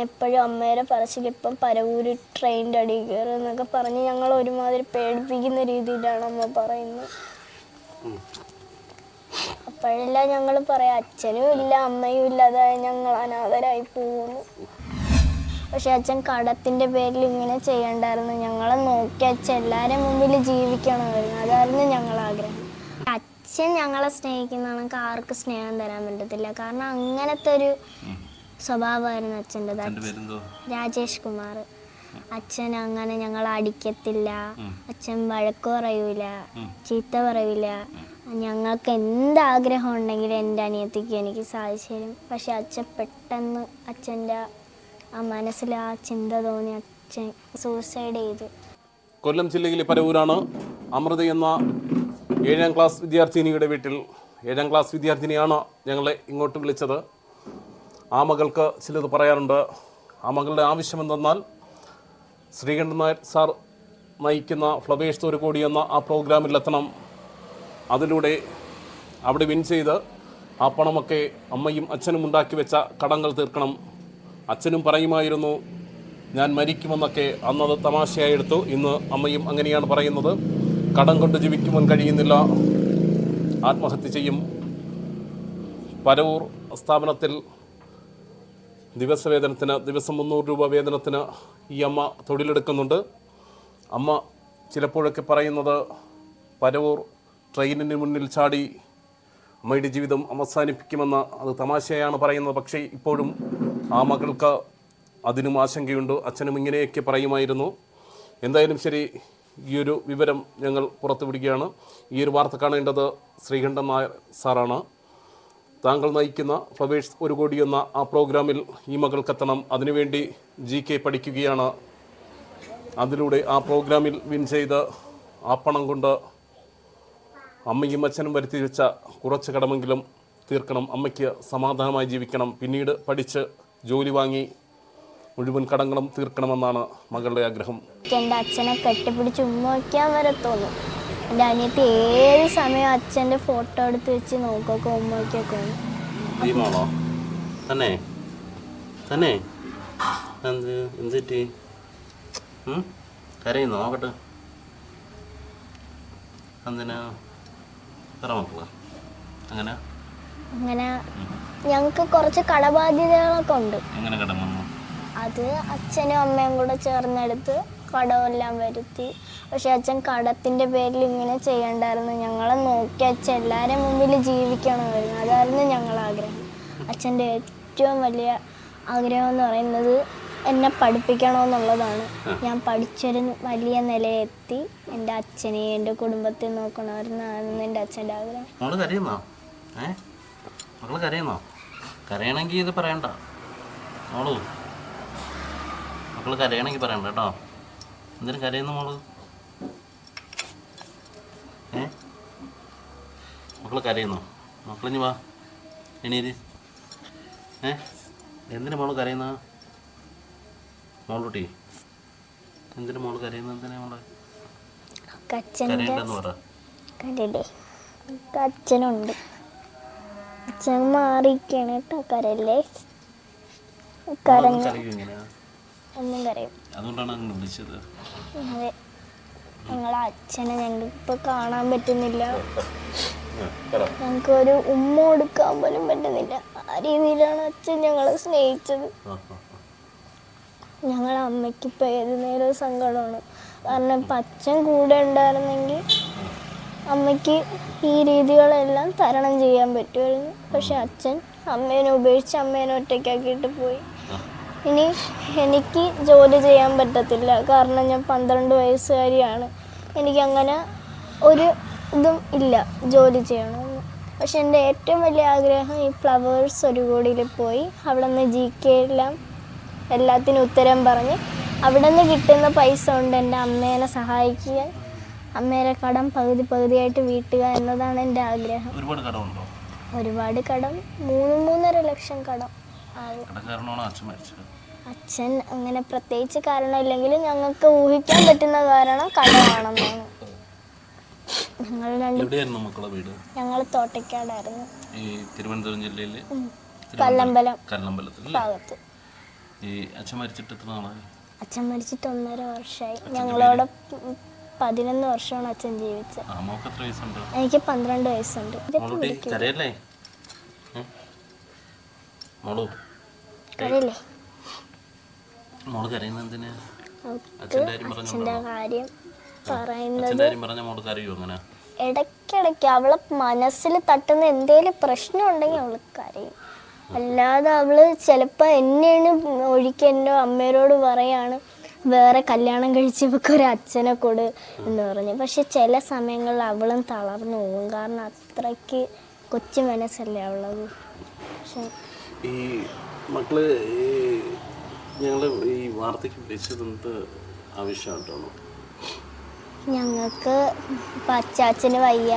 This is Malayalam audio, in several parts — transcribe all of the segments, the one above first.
എപ്പോഴും അമ്മയുടെ പറച്ചിൽ ഇപ്പം പരവൂര് ട്രെയിനിന്റെ അടിയിൽ കയറും എന്നൊക്കെ പറഞ്ഞ് ഞങ്ങൾ ഒരുമാതിരി പേടിപ്പിക്കുന്ന രീതിയിലാണ് അമ്മ പറയുന്നത്. അപ്പോഴെല്ലാം ഞങ്ങൾ പറയാം അച്ഛനും ഇല്ല അമ്മയും ഇല്ലാതെ ഞങ്ങൾ അനാഥരായി പോകുന്നു. പക്ഷെ അച്ഛൻ കടത്തിന്റെ പേരിൽ ഇങ്ങനെ ചെയ്യണ്ടായിരുന്നു. ഞങ്ങളെ നോക്കി അച്ഛൻ എല്ലാവരും മുമ്പിൽ ജീവിക്കണമായിരുന്നു അതായിരുന്നു ഞങ്ങൾ ആഗ്രഹം. അച്ഛൻ ഞങ്ങളെ സ്നേഹിക്കുന്നതാണെങ്കിൽ ആർക്ക് സ്നേഹം തരാൻ പറ്റത്തില്ല. കാരണം അങ്ങനത്തെ ഒരു സ്വഭാവമായിരുന്നു അച്ഛന്റെ രാജേഷ് കുമാർ. അച്ഛൻ അങ്ങനെ ഞങ്ങൾ അടിക്കത്തില്ല. അച്ഛൻ വഴക്ക് പറയൂല. ചീത്ത പറയൂല. ഞങ്ങൾക്ക് എന്ത് ആഗ്രഹം ഉണ്ടെങ്കിലും എന്റെ അനിയത്തിക്ക് എനിക്ക് സാധിച്ചു തരും പക്ഷെ അച്ഛൻ പെട്ടെന്ന് അച്ഛന്റെ ആ മനസ്സിൽ ആ ചിന്ത തോന്നി അച്ഛൻ സൂസൈഡ് ചെയ്തു. കൊല്ലം ജില്ലയിലെ പരവൂരാണ് അമൃത എന്ന ഏഴാം ക്ലാസ് വിദ്യാർത്ഥിനിയുടെ വീട്ടിൽ ഏഴാം ക്ലാസ് വിദ്യാർത്ഥിനിയാണ് ഞങ്ങളെ ഇങ്ങോട്ട് വിളിച്ചത്. ആ മകൾക്ക് ചിലത് പറയാറുണ്ട്. ആ മകളുടെ ആവശ്യം എന്തെന്നാൽ ശ്രീകണ്ഠൻ നായർ സാർ നയിക്കുന്ന ഫ്ലവേഴ്സ് ഒരു കോടി എന്ന ആ പ്രോഗ്രാമിലെത്തണം. അതിലൂടെ അവിടെ വിൻ ചെയ്ത് ആ പണമൊക്കെ അമ്മയും അച്ഛനും ഉണ്ടാക്കി വെച്ച കടങ്ങൾ തീർക്കണം. അച്ഛനും പറയുമായിരുന്നു ഞാൻ മരിക്കുമെന്നൊക്കെ അന്നത് തമാശയായി എടുത്തു. ഇന്ന് അമ്മയും അങ്ങനെയാണ് പറയുന്നത്. കടം കൊണ്ട് ജീവിക്കുവാൻ കഴിയുന്നില്ല. ആത്മഹത്യ ചെയ്യും. പരവൂർ സ്ഥാപനത്തിൽ ദിവസവേതനത്തിന് ദിവസം മുന്നൂറ് രൂപ വേതനത്തിന് ഈ അമ്മ തൊഴിലെടുക്കുന്നുണ്ട്. അമ്മ ചിലപ്പോഴൊക്കെ പറയുന്നത് പരവൂർ ട്രെയിനിന് മുന്നിൽ ചാടി അമ്മയുടെ ജീവിതം അവസാനിപ്പിക്കുമെന്ന് അത് തമാശയാണ് പറയുന്നത്. പക്ഷേ ഇപ്പോഴും ആ മകൾക്ക് അതിനും ആശങ്കയുണ്ട്. അച്ഛനും ഇങ്ങനെയൊക്കെ പറയുമായിരുന്നു. എന്തായാലും ശരി ഈ ഒരു വിവരം ഞങ്ങൾ പുറത്തുവിടുകയാണ്. ഈ ഒരു വാർത്ത കാണേണ്ടത് ശ്രീകണ്ഠൻ നായർ സാറാണ്. താങ്കൾ നയിക്കുന്ന ഫ്ലവേഴ്സ് ഒരു കോടി എന്ന ആ പ്രോഗ്രാമിൽ ഈ മകൾക്കെത്തണം. അതിനുവേണ്ടി ജി കെ പഠിക്കുകയാണ്. അതിലൂടെ ആ പ്രോഗ്രാമിൽ വിൻ ചെയ്ത് ആ പണം കൊണ്ട് അമ്മയും അച്ഛനും വരുത്തി വെച്ച കുറച്ച് കടമെങ്കിലും തീർക്കണം. അമ്മയ്ക്ക് സമാധാനമായി ജീവിക്കണം. പിന്നീട് പഠിച്ച് ജോലി വാങ്ങി മുഴുവൻ കടങ്ങളും തീർക്കണമെന്നാണ് മകളുടെ ആഗ്രഹം. എന്റെ അച്ഛനെ കെട്ടിപ്പിടിച്ച് ഉമ്മ വരെ തോന്നും. എന്റെ അനിയത്തി ഏത് സമയം അച്ഛന്റെ ഫോട്ടോ എടുത്ത് വെച്ച് നോക്കൊക്കെ ഉമ്മക്കൊക്കെ ഞങ്ങക്ക് കൊറച്ച് ദീപാണോ തന്നെ? തന്നെ? എന്ത്? എന്ത് പറ്റി? കരയുന്നു? നോക്കട്ടെ. എന്തിനാ? പറ മക്കൾ? അങ്ങനെ? അങ്ങനെ ഞങ്ങൾക്ക് കുറച്ച് കടബാധ്യതകളൊക്കെ ഉണ്ട്. എങ്ങനെ കടം വന്നു? അത് അച്ഛനും അമ്മയും കൂടെ ചേർന്നെടുത്ത് കടമെല്ലാം വരുത്തി. പക്ഷെ അച്ഛൻ കടത്തിന്റെ പേരിൽ ഇങ്ങനെ ചെയ്യണ്ടായിരുന്നു. ഞങ്ങളെ നോക്കി അച്ഛൻ എല്ലാവരും മുമ്പിൽ ജീവിക്കണമായിരുന്നു അതായിരുന്നു ഞങ്ങൾ ആഗ്രഹം. അച്ഛന്റെ ഏറ്റവും വലിയ ആഗ്രഹം എന്ന് പറയുന്നത് എന്നെ പഠിപ്പിക്കണമെന്നുള്ളതാണ്. ഞാൻ പഠിച്ചൊരു വലിയ നിലയെത്തി എന്റെ അച്ഛനെയും എന്റെ കുടുംബത്തെ നോക്കണമായിരുന്നായിരുന്നു എന്റെ അച്ഛന്റെ ആഗ്രഹം. മോൾ കരയുന്നോ? ഏ? മക്കൾ കരയുന്നോ? കരയണമെങ്കിൽ ഇത് പറയണ്ട. മോളു. മക്കൾ കരയണമെങ്കിൽ പറയണ്ട കേട്ടോ. എന്തിനും കരയുന്നു മോൾ? ഏ? മക്കൾ കരയുന്നു? മക്കളിഞ്ഞ് വാ എണീര്. ഏ? എന്തിനു മോൾ കരയുന്ന? മോളുട്ടി എന്തിനു മോൾ കരയുന്ന? എന്തിനാ മോൾ? അച്ഛന്റെ കരയണ്ടെന്ന് പറ. കണ്ടില്ലേ എനിക്ക് അച്ഛനുണ്ട് അച്ഛൻ മാറിയിരിക്കണ കേട്ടോ കരല്ലേ കരഞ്ഞ ഒന്നും കരയും. അതുകൊണ്ടാണ് അങ്ങനെ വിളിച്ചത്. അതെ ഞങ്ങളെ അച്ഛനെ ഞങ്ങൾക്ക് കാണാൻ പറ്റുന്നില്ല. ഞങ്ങൾക്ക് ഒരു ഉമ്മ കൊടുക്കാൻ പോലും പറ്റുന്നില്ല. ആ രീതിയിലാണ് അച്ഛൻ ഞങ്ങളെ സ്നേഹിച്ചത്. ഞങ്ങളെ അമ്മയ്ക്ക് ഇപ്പൊ ഏത് നേരവും സങ്കടമാണ്. കാരണം ഇപ്പം അച്ഛൻ കൂടെ ഉണ്ടായിരുന്നെങ്കിൽ അമ്മയ്ക്ക് ഈ രീതികളെല്ലാം തരണം ചെയ്യാൻ പറ്റുമായിരുന്നു. പക്ഷെ അച്ഛൻ അമ്മേനെ ഉപേക്ഷിച്ച് അമ്മേനെ ഒറ്റയ്ക്കാക്കിയിട്ട് പോയി. ഇനി എനിക്ക് ജോലി ചെയ്യാൻ പറ്റത്തില്ല. കാരണം ഞാൻ പന്ത്രണ്ട് വയസ്സുകാരിയാണ്. എനിക്കങ്ങനെ ഒരു ഇതും ഇല്ല ജോലി ചെയ്യണമെന്ന്. പക്ഷെ എന്റെ ഏറ്റവും വലിയ ആഗ്രഹം ഈ ഫ്ലവേഴ്സ് ഒരു കൂടിയിൽ പോയി. അവിടെ നിന്ന് ജി കെ എല്ലാം എല്ലാത്തിനും ഉത്തരം പറഞ്ഞ് അവിടെ നിന്ന് കിട്ടുന്ന പൈസ കൊണ്ട് എന്റെ അമ്മേനെ സഹായിക്കുക അമ്മേരെ കടം പകുതി പകുതിയായിട്ട് വീട്ടുക എന്നതാണ് എന്റെ ആഗ്രഹം. ഒരുപാട് കടമുണ്ടോ? ഒരുപാട് കടം. മൂന്ന് മൂന്നര ലക്ഷം കടം. കടക്കാരനാണോ അച്ഛൻ അങ്ങനെ പ്രത്യേകിച്ച് കാരണമില്ലെങ്കിലും ഞങ്ങൾക്ക് ഊഹിക്കാൻ പറ്റുന്ന കാരണം കടമാണെന്നാണ്. ഞങ്ങൾ എവിടെയായിരുന്നു മക്കളെ വീട്? ഞങ്ങൾ തോട്ടയ്ക്കാടായിരുന്നു. ഈ തിരുവനന്തപുരം ജില്ലയിലെ? കല്ലമ്പലം. കല്ലമ്പലത്തിൽ ഭാഗത്ത്. ഈ അച്ഛൻ മരിച്ചിട്ട് എത്ര നാളായി? അച്ഛൻ മരിച്ചിട്ട് ഒന്നര വർഷമായി ഞങ്ങളോട് പതിനൊന്ന് വർഷമാണ് അച്ഛൻ ജീവിച്ചത്. എനിക്ക് പന്ത്രണ്ട് വയസ്സുണ്ട്. കരയല്ലേ? മോളു. അറിയില്ലേ മോൾ കരയുന്നത് എന്തിനാ? അവൾക്ക് അച്ഛന്റെ കാര്യം പറഞ്ഞോണ്ടോ അച്ഛന്റെ കാര്യം പറയുന്നത് അച്ഛന്റെ കാര്യം പറഞ്ഞ മോൾ കരയോ അങ്ങനെ? ഇടയ്ക്കിടയ്ക്ക് അവളെ മനസ്സിൽ തട്ടുന്ന എന്തേലും പ്രശ്നം ഉണ്ടെങ്കിൽ അവൾ കരയും അല്ലാതെ അവൾ ചിലപ്പോൾ എന്നെയാണ് ഒഴിക്ക എന്റെ അമ്മയോട് പറയാണ് വേറെ കല്യാണം കഴിച്ചവർക്ക് ഒരു അച്ഛനെ കൊട് എന്ന് പറഞ്ഞു. പക്ഷെ ചില സമയങ്ങളിൽ അവളും തളർന്നു പോകും. കാരണം അത്രയ്ക്ക് കൊച്ചു മനസ്സല്ലേ അവളത്. പക്ഷെ ഈ മക്കൾ ഞങ്ങൾ ഈ വാർത്തയ്ക്ക് വിളിച്ചത് ആവശ്യമായിട്ടാണോ? ഞങ്ങൾക്ക് അച്ചാച്ചന് വയ്യ.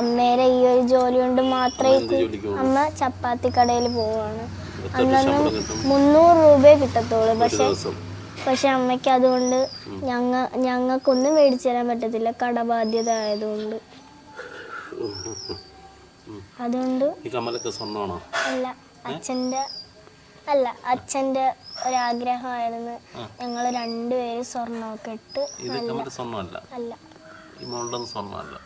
അമ്മേരെ ഈ ഒരു ജോലി കൊണ്ട് മാത്രമേ അമ്മ ചപ്പാത്തി കടയിൽ പോവാണ് അന്നൊന്നും മുന്നൂറ് രൂപയെ കിട്ടത്തുള്ളൂ. പക്ഷെ പക്ഷെ അമ്മയ്ക്ക് അതുകൊണ്ട് ഞങ്ങ ഞങ്ങൾക്കൊന്നും മേടിച്ചു തരാൻ പറ്റത്തില്ല. കടബാധ്യത ആയതുകൊണ്ട്. അതുകൊണ്ട് അല്ല അച്ഛന്റെ അല്ല അച്ഛന്റെ ഒരാഗ്രഹമായിരുന്നു ഞങ്ങൾ രണ്ടുപേരും സ്വർണമൊക്കെ ഇട്ട് ഇത് കമ്മൽ സ്വർണമല്ല. അല്ല. ഈ മോളുടെ സ്വർണമല്ല.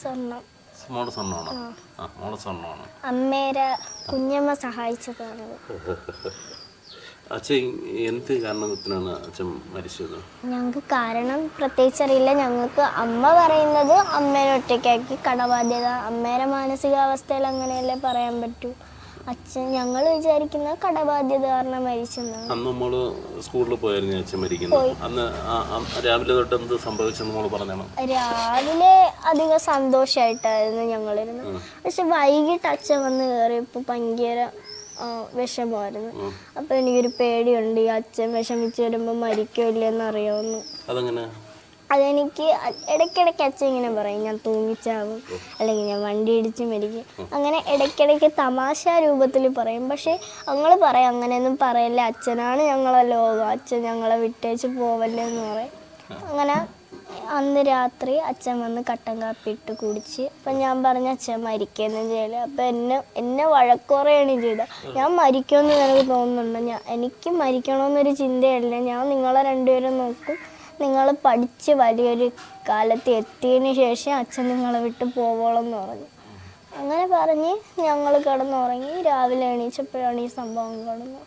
സ്വർണം മോൾ സ്വർണമാണോ? ആ. മോൾ സ്വർണമാണ്. അമ്മേരെ കുഞ്ഞമ്മ സഹായിച്ചതാണ് അച്ഛൻ എന്ത് കാരണത്തിനാണ് അച്ഛൻ മരിച്ചത്? ഞങ്ങൾക്ക് കാരണം പ്രത്യേകിച്ച് അറിയില്ല ഞങ്ങൾക്ക് അമ്മ പറയുന്നത് അമ്മേനെ ഒറ്റയ്ക്കാക്കി കടബാധ്യത അമ്മേരെ മാനസികാവസ്ഥയിൽ അങ്ങനെയല്ലേ പറയാൻ പറ്റൂ. അച്ഛൻ ഞങ്ങൾ വിചാരിക്കുന്ന കടബാധ്യത കാരണം മരിച്ചെന്ന്. അന്ന് നമ്മൾ സ്കൂളിൽ പോയായിരുന്നു അച്ഛൻ മരിക്കുന്നത്. അന്ന് രാവിലെ തൊട്ട് എന്ത് സംഭവിച്ചെന്ന് നമ്മൾ പറഞ്ഞാണ്? രാവിലെ അധികം സന്തോഷമായിട്ടായിരുന്നു ഞങ്ങളിരുന്നത്. പക്ഷെ വൈകിട്ട് അച്ഛൻ വന്ന് കയറിയപ്പോൾ ഭയങ്കര വിഷമമായിരുന്നു. അപ്പൊ എനിക്കൊരു പേടിയുണ്ട്. ഈ അച്ഛൻ വിഷമിച്ച് വരുമ്പോൾ മരിക്കില്ലെന്ന് അറിയാവുന്നു. അതങ്ങനെ? അതെനിക്ക് ഇടയ്ക്കിടയ്ക്ക് അച്ഛൻ ഇങ്ങനെ പറയും ഞാൻ തൂങ്ങിച്ചാവും അല്ലെങ്കിൽ ഞാൻ വണ്ടി ഇടിച്ച് മരിക്കും. അങ്ങനെ ഇടയ്ക്കിടയ്ക്ക് തമാശ രൂപത്തിൽ പറയും. പക്ഷേ ഞങ്ങൾ പറയും അങ്ങനെയൊന്നും പറയല്ലേ അച്ഛനാണ് ഞങ്ങളെ ലോകം അച്ഛൻ ഞങ്ങളെ വിട്ടേച്ച് പോവല്ലേ എന്ന് പറയും. അങ്ങനെ അന്ന് രാത്രി അച്ഛൻ വന്ന് കട്ടൻ കാപ്പി ഇട്ട് കുടിച്ച് അപ്പം ഞാൻ പറഞ്ഞ അച്ഛൻ മരിക്കുന്നു ചെയ്യൽ. അപ്പം എന്നെ എന്നെ വഴക്കുറയാണ് ചെയ്തത്. ഞാൻ മരിക്കുമെന്ന് എനിക്ക് തോന്നുന്നുണ്ട്? ഞാൻ എനിക്ക് മരിക്കണമെന്നൊരു ചിന്തയല്ല. ഞാൻ നിങ്ങളെ രണ്ടുപേരും നോക്കും. നിങ്ങൾ പഠിച്ച് വലിയൊരു കാലത്ത് എത്തിയതിന് ശേഷം അച്ഛൻ നിങ്ങളെ വിട്ട് പോവോളെന്ന് പറഞ്ഞു. അങ്ങനെ പറഞ്ഞ് ഞങ്ങൾ കിടന്നുറങ്ങി. രാവിലെ എണീച്ചപ്പോഴാണ് ഈ സംഭവം കിടന്നത്.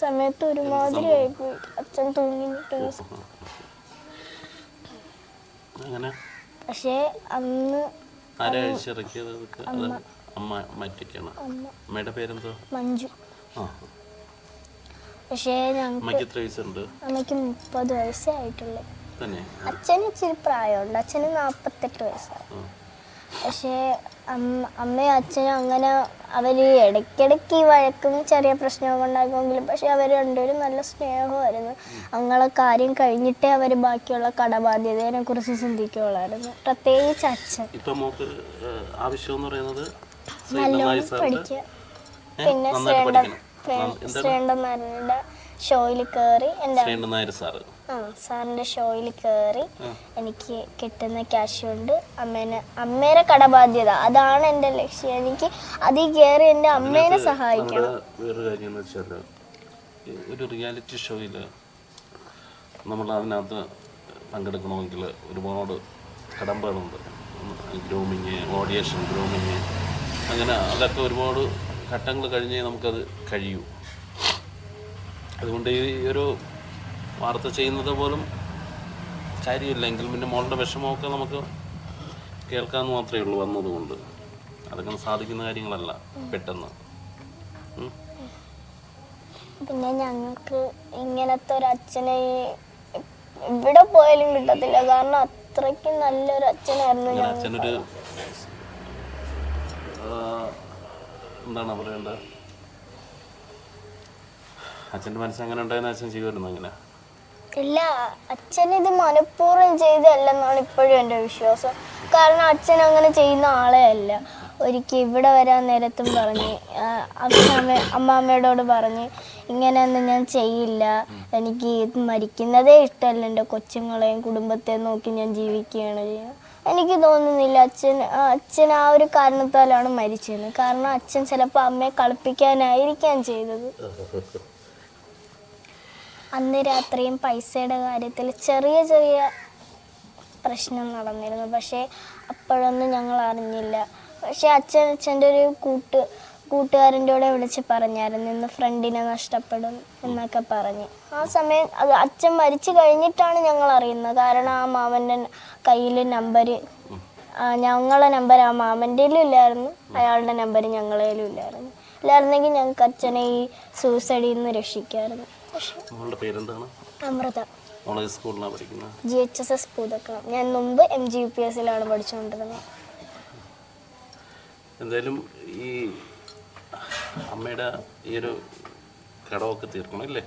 സമയത്ത് ഒരുമാതിരി ആയിപ്പോയി അച്ഛൻ തൂങ്ങിയിട്ട് അങ്ങനെ പക്ഷേ അന്ന് ആരാ അഴിച്ചിറക്കിയത്? അമ്മ. മറ്റിക്കണം? അമ്മ. അമ്മയുടെ പേരെന്തോ മഞ്ജു. ആ പക്ഷേ ഞങ്ങൾക്ക് അമ്മയ്ക്ക് മുപ്പത് വയസ്സേ ആയിട്ടുള്ളൂ. അച്ഛന് ഇച്ചിരി പ്രായമുണ്ട്. അച്ഛന് നാൽപ്പത്തെട്ട് വയസ്സാണ്. പക്ഷേ അമ്മ അമ്മയും അച്ഛനും അങ്ങനെ അവർ ഇടയ്ക്കിടയ്ക്ക് ഈ വഴക്കും ചെറിയ പ്രശ്നമൊക്കെ ഉണ്ടാക്കുമെങ്കിലും പക്ഷെ അവർ രണ്ടുപേരും നല്ല സ്നേഹമായിരുന്നു. അങ്ങനെ കാര്യം കഴിഞ്ഞിട്ടേ അവർ ബാക്കിയുള്ള കടബാധ്യതയെ കുറിച്ച് ചിന്തിക്കുകയുള്ളായിരുന്നു. പ്രത്യേകിച്ച് അച്ഛൻ. ആവശ്യം എന്ന് പറയുന്നത് നല്ലോണം പഠിക്കുക? പിന്നെ നന്നായിട്ട് ശ്രീണ്ട പഠിക്കണം എന്താണ്? ശ്രീണ്ടനാരുടെ ഷോയിൽ കയറി എന്റെ ശ്രീണ്ട നായർ സാറ്? ആ സാറിന്റെ ഷോയിൽ കയറി എനിക്ക് കിട്ടുന്ന ക്യാഷ് കൊണ്ട് അമ്മേനെ അമ്മേനെ കടബാധ്യത. അതാണ് എന്റെ ലക്ഷ്യം. എനിക്ക് അതിൽ കയറി എന്റെ അമ്മേനെ സഹായിക്കണം. വേറൊരു കാര്യം എന്ന് വെച്ചാൽ ഒരു റിയാലിറ്റി ഷോയിൽ നമ്മൾ അതിനകത്ത് പങ്കെടുക്കണമെങ്കിൽ ഒരുപാട് കടമ്പകളുണ്ട്. ഗ്രൂമിങ് ഓഡിയേഷൻ ഗ്രൂമിങ് അങ്ങനെ അതൊക്കെ ഒരുപാട് ഘട്ടങ്ങൾ കഴിഞ്ഞേ നമുക്കത് കഴിയൂ. അതുകൊണ്ട് ഈ ഒരു വാർത്ത ചെയ്യുന്നത് പോലും കാര്യമില്ലെങ്കിൽ പിന്നെ മോളുടെ വിഷമമൊക്കെ നമുക്ക് കേൾക്കാമെന്ന് മാത്രമേ ഉള്ളൂ വന്നതുകൊണ്ട്. അതൊക്കെ സാധിക്കുന്ന കാര്യങ്ങളല്ല പെട്ടെന്ന്. പിന്നെ ഞങ്ങൾക്ക് ഇങ്ങനത്തെ ഒരു അച്ഛനെ എവിടെ പോയാലും കിട്ടത്തില്ല. കാരണം അത്രയ്ക്ക് നല്ലൊരു അച്ഛനായിരുന്നു അച്ഛനൊരു എന്താണ് പറയേണ്ടത്? അച്ഛന്റെ മനസ്സ് അങ്ങനെ ഉണ്ടായെന്ന് അച്ഛൻ ചെയ്യുമായിരുന്നു അങ്ങനെ? ഇല്ല അച്ഛൻ ഇത് മനഃപൂർവം ചെയ്തല്ലെന്നാണ് ഇപ്പോഴും എന്റെ വിശ്വാസം. കാരണം അച്ഛൻ അങ്ങനെ ചെയ്യുന്ന ആളെ അല്ല. ഒരിക്കൽ ഇവിടെ വരാൻ നേരത്തും പറഞ്ഞ്. അമ്മ അച്ഛമ്മ അമ്മാമ്മയോട് പറഞ്ഞ് ഇങ്ങനെയൊന്നും ഞാൻ ചെയ്യില്ല. എനിക്ക് മരിക്കുന്നതേ ഇഷ്ടമല്ല എന്റെ കൊച്ചുങ്ങളെയും കുടുംബത്തെയും നോക്കി ഞാൻ ജീവിക്കുകയാണ് ചെയ്യുന്നത് എനിക്ക് തോന്നുന്നില്ല അച്ഛൻ അച്ഛൻ ആ ഒരു കാരണത്താലാണ് മരിച്ചത് കാരണം അച്ഛൻ ചിലപ്പോൾ അമ്മയെ കളിപ്പിക്കാനായിരിക്കാം ചെയ്തത്. അന്ന് രാത്രിയും പൈസയുടെ കാര്യത്തിൽ ചെറിയ ചെറിയ പ്രശ്നം നടന്നിരുന്നു. പക്ഷേ അപ്പോഴൊന്നും ഞങ്ങൾ അറിഞ്ഞില്ല. പക്ഷേ അച്ഛൻ അച്ഛന്റെ ഒരു കൂട്ട് കൂട്ടുകാരന്റെ കൂടെ വിളിച്ച് പറഞ്ഞായിരുന്നു ഇന്ന് ഫ്രണ്ടിനെ നഷ്ടപ്പെടും എന്നൊക്കെ പറഞ്ഞ്. ആ സമയം അത് അച്ഛൻ മരിച്ചു കഴിഞ്ഞിട്ടാണ് ഞങ്ങൾ അറിയുന്നത്. കാരണം ആ മാമന്റെ കയ്യിൽ നമ്പർ ഞങ്ങളെ നമ്പർ ആ മാമന്റെയിലും ഇല്ലായിരുന്നു. അയാളുടെ നമ്പർ ഞങ്ങളേലും ഇല്ലായിരുന്നു. ഇല്ലായിരുന്നെങ്കിൽ ഞങ്ങൾക്ക് അച്ഛനെ ഈ സൂസൈഡിൽ നിന്ന് രക്ഷിക്കായിരുന്നു. Amrita. G H S S Poothakkalam ഞാൻ മുമ്പ് എം ജി യു പി എസിലാണ് പഠിച്ചുകൊണ്ടിരുന്നത്. എന്തായാലും ഈ അമ്മയുടെ ഈ ഒരു കടമൊക്കെ തീർക്കണം ഇല്ലേ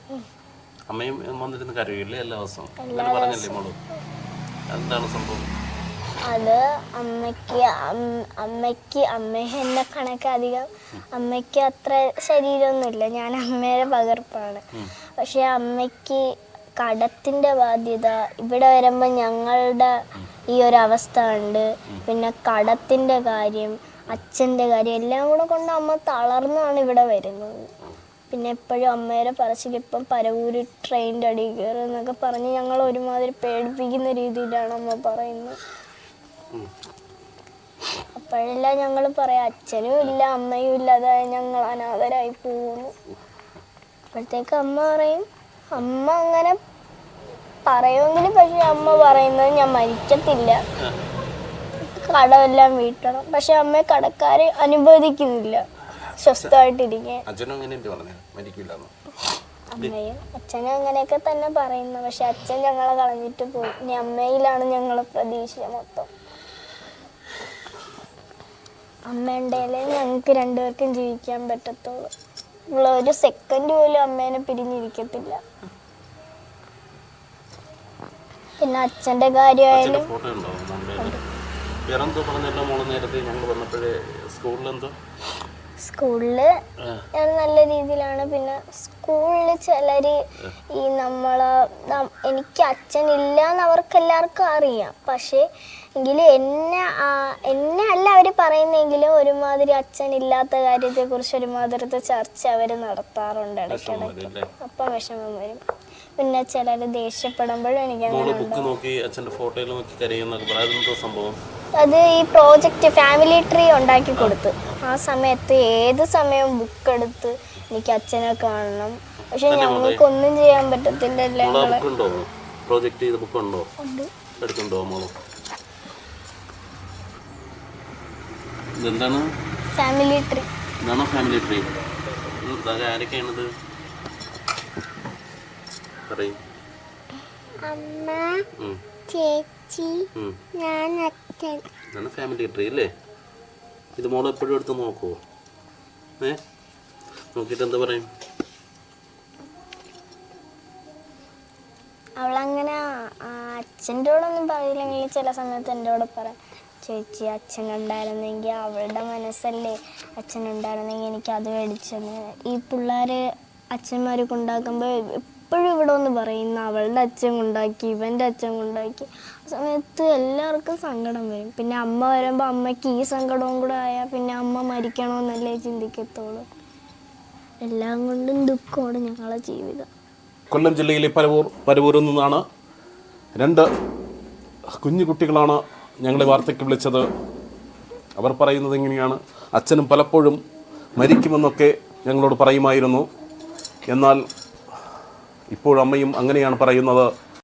അമ്മയും വന്നിരുന്ന് കരയില്ലേ എല്ലാ ദിവസവും? അങ്ങനെ പറഞ്ഞല്ലേ മോൾ? എന്താണ് സംഭവം? അത് അമ്മയ്ക്ക് അമ്മയ്ക്ക് അമ്മ എന്നെ കണക്ക് അധികം അമ്മയ്ക്ക് അത്ര ശരീരമൊന്നുമില്ല. ഞാൻ അമ്മയുടെ പകർപ്പാണ്. പക്ഷെ അമ്മയ്ക്ക് കടത്തിന്റെ ബാധ്യത ഇവിടെ വരുമ്പോൾ ഞങ്ങളുടെ ഈ ഒരു അവസ്ഥ ഉണ്ട്. പിന്നെ കടത്തിന്റെ കാര്യം അച്ഛന്റെ കാര്യം എല്ലാം കൂടെ കൊണ്ട് അമ്മ തളർന്നാണ് ഇവിടെ വരുന്നത്. പിന്നെ എപ്പോഴും അമ്മയുടെ പറച്ചിൽ ഇപ്പം പരവൂര് ട്രെയിനിന്റെ അടിയിൽ കയറുക എന്നൊക്കെ പറഞ്ഞ് ഞങ്ങൾ ഒരുമാതിരി പേടിപ്പിക്കുന്ന രീതിയിലാണ് അമ്മ പറയുന്നത്. അപ്പോഴെല്ലാം ഞങ്ങൾ പറയാം അച്ഛനും ഇല്ല അമ്മയും ഇല്ലാതെ ഞങ്ങൾ അനാഥരായി പോകുന്നു. അപ്പോഴത്തേക്ക് അമ്മ പറയും അമ്മ അങ്ങനെ പറയുമെങ്കിലും പക്ഷെ അമ്മ പറയുന്നത് ഞാൻ മരിക്കത്തില്ല. കടമെല്ലാം വീട്ടണം. പക്ഷെ അമ്മയെ കടക്കാരെ അനുവദിക്കുന്നില്ല. സ്വസ്ഥമായിട്ടിരിക്കാൻ. അച്ഛനും അങ്ങനെയല്ലേ പറഞ്ഞത് മരിക്കില്ലെന്ന്? അമ്മയും അച്ഛനും അങ്ങനെയൊക്കെ തന്നെ പറയുന്നു. പക്ഷെ അച്ഛൻ ഞങ്ങളെ കളഞ്ഞിട്ട് പോയി. ഇനി അമ്മയിലാണ് ഞങ്ങളെ പ്രതീക്ഷ മൊത്തം. അമ്മയുണ്ടേലേ ഞങ്ങൾക്ക് രണ്ടുപേർക്കും ജീവിക്കാൻ പറ്റത്തുള്ളൂ. ഉള്ള ഒരു സെക്കൻഡ് പോലും അമ്മേനെ പിരിഞ്ഞിരിക്കത്തില്ല. പിന്നെ അച്ഛന്റെ അച്ഛന്റെ കാര്യമായാലും വേറെന്തോ പറഞ്ഞല്ലോ മോൾ നേരത്തെ ഞങ്ങൾ വന്നപ്പോഴേ സ്കൂളിലെന്തോ? സ്കൂളിൽ ആ, ഞാൻ നല്ല രീതിയിലാണ്. പിന്നെ സ്കൂളിൽ ചിലര് ഈ നമ്മളെ എനിക്ക് അച്ഛൻ എന്ന് അവർക്ക് എല്ലാവർക്കും അറിയാം. പക്ഷേ എങ്കിലും എന്നെ എന്നെ അല്ല അവർ പറയുന്നെങ്കിലും ഒരുമാതിരി അച്ഛൻ ഇല്ലാത്ത കാര്യത്തെക്കുറിച്ച് ഒരുമാതിരത്തെ ചർച്ച അവർ നടത്താറുണ്ട് ഇടയ്ക്കിടയ്ക്ക്. അപ്പം വിഷമം വരും. പിന്നെ ചിലർ ദേഷ്യപ്പെടുമ്പോഴും എനിക്ക് അങ്ങനെ ബുക്ക് നോക്കി അച്ഛന്റെ ഫോട്ടോയിൽ നോക്കി കരയുന്നൊക്കെ സംഭവം? അത് ഈ പ്രോജക്റ്റ് ഫാമിലി ട്രീ ഉണ്ടാക്കി കൊടുത്തു. ആ സമയത്ത് ഏത് സമയവും ബുക്ക് എടുത്ത് എനിക്ക് അച്ഛനെ കാണണം. പക്ഷെ ഞങ്ങൾക്കൊന്നും ചെയ്യാൻ പറ്റത്തില്ല പ്രോജക്റ്റ് ചെയ്ത. എടുത്തുണ്ടോ മോൾ? ഇതെന്താണ്? Family tree. ഇതാണോ ഫാമിലി ട്രീ? ഇതൊക്കെ ആരൊക്കെയാണിത്? പറയും. അമ്മ ചേച്ചി ഞാൻ ഇതാണ് ഫാമിലി ട്രീ അല്ലേ ഇത് മോൾ എപ്പോഴും എടുത്ത് നോക്കുമോ ഏ? നോക്കിയിട്ട് എന്താ പറയും? അവളങ്ങനെ അച്ഛന്റെ കൂടെ ഒന്നും പറയില്ലെങ്കിൽ ചില സമയത്ത് എന്റെ കൂടെ പറയാം ചേച്ചി അച്ഛൻ ഉണ്ടായിരുന്നെങ്കിൽ അവളുടെ മനസ്സല്ലേ അച്ഛൻ ഉണ്ടായിരുന്നെങ്കിൽ എനിക്ക് അത് മേടിച്ചെന്ന്. ഈ പിള്ളേർ അച്ഛന്മാർക്ക് കൊണ്ടാക്കുമ്പോൾ എപ്പോഴും ഇവിടെ ഒന്ന് പറയുന്ന അവളുടെ അച്ഛൻ കൊണ്ടാക്കി ഇവന്റെ അച്ഛൻ കൊണ്ടാക്കി. ആ സമയത്ത് എല്ലാവർക്കും സങ്കടം വരും. പിന്നെ അമ്മ വരുമ്പോൾ അമ്മയ്ക്ക് ഈ സങ്കടവും കൂടെ ആയാൽ പിന്നെ അമ്മ മരിക്കണമെന്നല്ലേ ചിന്തിക്കത്തുള്ളൂ. എല്ലാം കൊണ്ടും ദുഃഖമാണ് ഞങ്ങളെ ജീവിതം. കൊല്ലം ജില്ലയിലെ പരവൂർ പരവൂരിൽ നിന്നാണ് രണ്ട് കുഞ്ഞു കുട്ടികളാണ് ഞങ്ങളെ വാർത്തയ്ക്ക് വിളിച്ചത്. അവർ പറയുന്നത് ഇങ്ങനെയാണ് അച്ഛനും പലപ്പോഴും മരിക്കുമെന്നൊക്കെ ഞങ്ങളോട് പറയുമായിരുന്നു. എന്നാൽ ഇപ്പോഴമ്മയും അങ്ങനെയാണ് പറയുന്നത്.